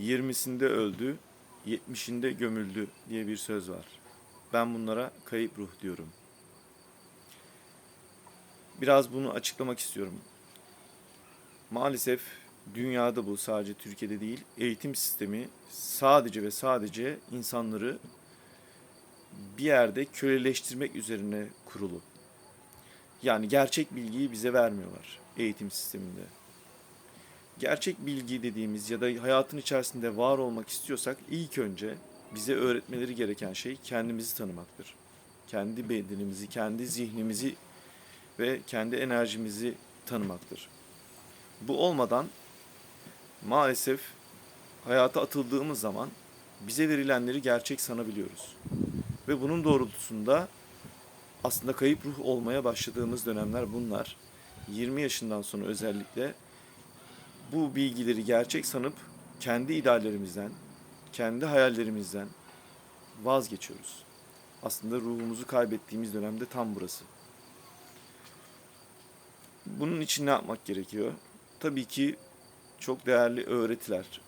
20'sinde öldü, 70'inde gömüldü diye bir söz var. Ben bunlara kayıp ruh diyorum. Biraz bunu açıklamak istiyorum. Maalesef dünyada bu sadece Türkiye'de değil, eğitim sistemi sadece ve sadece insanları bir yerde köleleştirmek üzerine kurulu. Yani gerçek bilgiyi bize vermiyorlar eğitim sisteminde. Gerçek bilgi dediğimiz ya da hayatın içerisinde var olmak istiyorsak ilk önce bize öğretmeleri gereken şey kendimizi tanımaktır. Kendi bedenimizi, kendi zihnimizi ve kendi enerjimizi tanımaktır. Bu olmadan maalesef hayata atıldığımız zaman bize verilenleri gerçek sanabiliyoruz. Ve bunun doğrultusunda aslında kayıp ruh olmaya başladığımız dönemler bunlar. 20 yaşından sonra özellikle bu bilgileri gerçek sanıp kendi ideallerimizden, kendi hayallerimizden vazgeçiyoruz. Aslında ruhumuzu kaybettiğimiz dönemde tam burası. Bunun için ne yapmak gerekiyor? Tabii ki çok değerli öğretiler.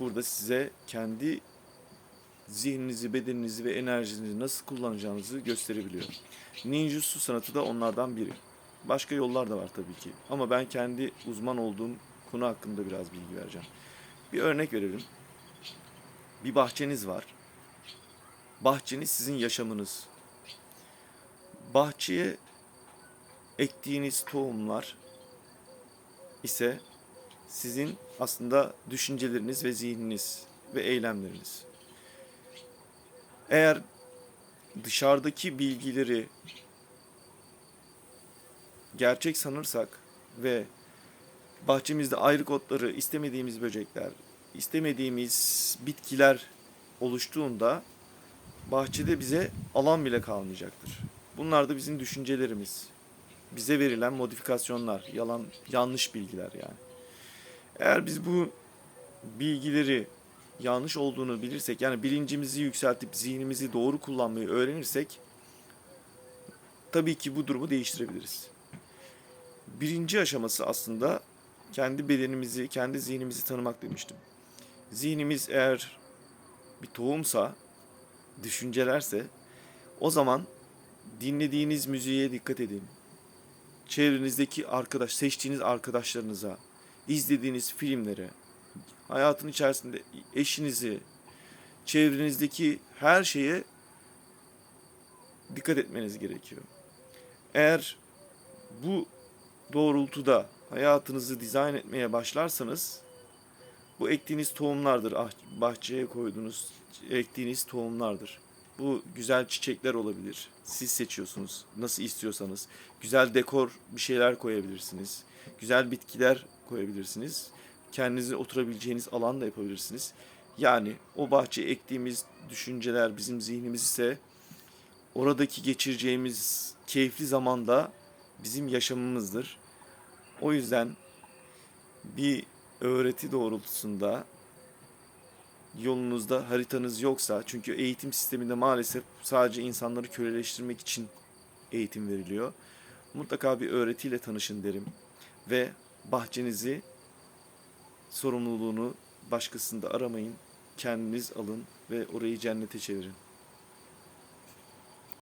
Burada size kendi zihninizi, bedeninizi ve enerjinizi nasıl kullanacağınızı gösterebiliyor. Ninjutsu sanatı da onlardan biri. Başka yollar da var tabii ki. Ama ben kendi uzman olduğum konu hakkında biraz bilgi vereceğim. Bir örnek verelim. Bir bahçeniz var. Bahçeniz sizin yaşamınız. Bahçeye ektiğiniz tohumlar ise sizin aslında düşünceleriniz ve zihniniz ve eylemleriniz. Eğer dışarıdaki bilgileri gerçek sanırsak ve bahçemizde ayrık otları, istemediğimiz böcekler, istemediğimiz bitkiler oluştuğunda bahçede bize alan bile kalmayacaktır. Bunlar da bizim düşüncelerimiz. Bize verilen modifikasyonlar, yalan yanlış bilgiler yani. Eğer biz bu bilgileri yanlış olduğunu bilirsek yani bilincimizi yükseltip zihnimizi doğru kullanmayı öğrenirsek tabii ki bu durumu değiştirebiliriz. Birinci aşaması aslında kendi bedenimizi, kendi zihnimizi tanımak demiştim. Zihnimiz eğer bir tohumsa, düşüncelerse o zaman dinlediğiniz müziğe dikkat edin. Çevrenizdeki arkadaş, seçtiğiniz arkadaşlarınıza, izlediğiniz filmlere, hayatın içerisinde eşinizi, çevrenizdeki her şeye dikkat etmeniz gerekiyor. Eğer bu doğrultuda hayatınızı dizayn etmeye başlarsanız bu ektiğiniz tohumlardır. Ah, Bahçeye koyduğunuz, ektiğiniz tohumlardır. Bu güzel çiçekler olabilir. Siz seçiyorsunuz nasıl istiyorsanız. Güzel dekor bir şeyler koyabilirsiniz. Güzel bitkiler koyabilirsiniz. Kendinize oturabileceğiniz alan da yapabilirsiniz. Yani o bahçeye ektiğimiz düşünceler bizim zihnimiz ise oradaki geçireceğimiz keyifli zamanda bizim yaşamımızdır. O yüzden bir öğreti doğrultusunda yolunuzda haritanız yoksa çünkü eğitim sisteminde maalesef sadece insanları köleleştirmek için eğitim veriliyor. Mutlaka bir öğretiyle tanışın derim ve bahçenizi sorumluluğunu başkasında aramayın. Kendiniz alın ve orayı cennete çevirin.